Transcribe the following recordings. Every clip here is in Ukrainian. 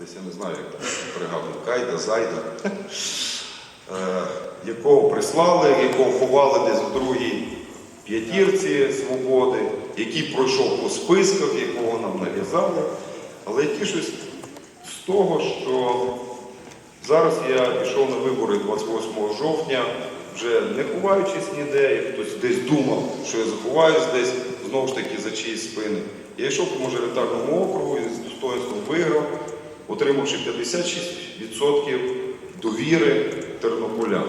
десь я не знаю, як там пригадую, Кайда, Зайда, е, якого прислали, якого ховали десь в другій п'ятірці свободи, який пройшов по списках, якого нам нав'язали. Але я тішусь з того, що зараз я пішов на вибори 28 жовтня, вже не ховаючись ніде, як хтось десь думав, що я заховаюсь десь знову ж таки за чиїсь спини. Я йшов по мажоритарному округу і з достоинством виграв, отримавши 56% довіри тернополян.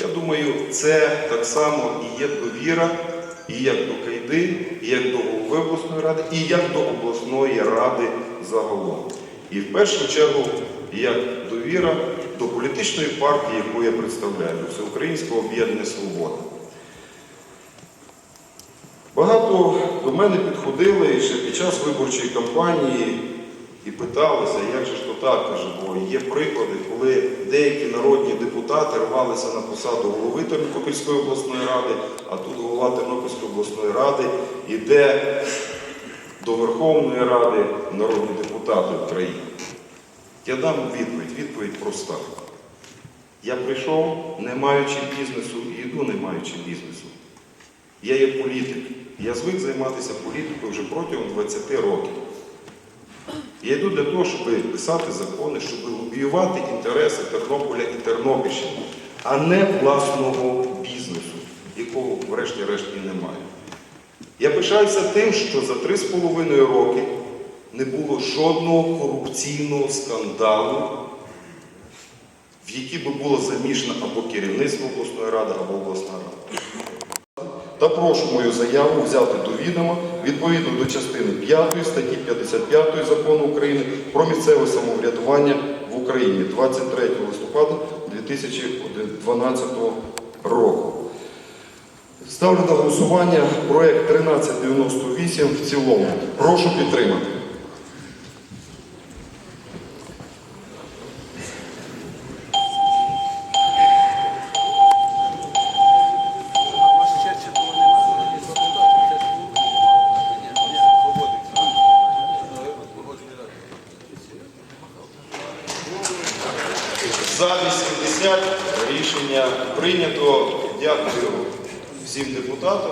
Я думаю, це так само і є довіра і як до Кайди, і як до голови обласної ради, і як до обласної ради загалом. І в першу чергу як довіра до політичної партії, яку я представляю, до Всеукраїнського об'єднання Свобода. Багато до мене підходили ще під час виборчої кампанії і питалися, як же ж то так, каже, бо є приклади, коли деякі народні депутати рвалися на посаду голови Тернопільської обласної ради, а тут голова Тернопільської обласної ради іде до Верховної Ради народні депутати України. Я дам відповідь, відповідь проста. Я прийшов, не маючи бізнесу, і йду не маючи бізнесу. Я є політик. Я звик займатися політикою вже протягом 20 років. Я йду для того, щоб писати закони, щоб лобіювати інтереси Тернополя і Тернопільщини, а не власного бізнесу, якого врешті-решт і немає. Я пишаюся тим, що за 3,5 роки не було жодного корупційного скандалу, в який би було замішано або керівництво обласної ради, або обласна рада. Та прошу мою заяву взяти до відома відповідно до частини 5 статті 55 закону України про місцеве самоврядування в Україні 23 листопада 2012 року. Ставлю на голосування проект 1398 в цілому. Прошу підтримати. За 80 рішення прийнято. Дякую всім депутатам